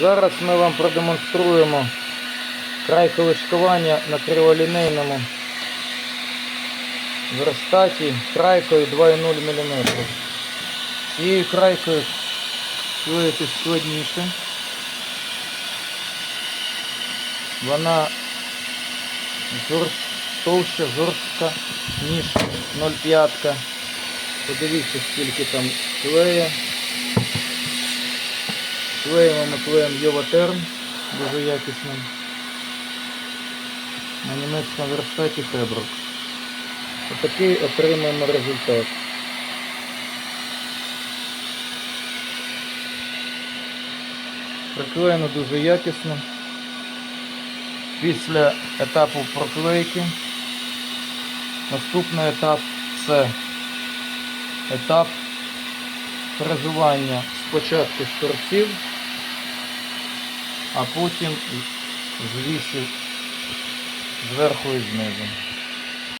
Зараз ми вам продемонструємо крайкове шкування на криволінейному верстаті крайкою 2,0 мм. Цією крайкою швидити складніше. Вона товща, жорстка, ніж 0,5. Подивіться, скільки там клея. Клеїмо ми клеєм Йоватерм, дуже якісним. На німецькому верстаті Фебрук. Отакий отримаємо результат. Приклеєно дуже якісно. Після етапу проклейки наступний етап це етап фрезування спочатку з торців, а потім звісив зверху і знизу.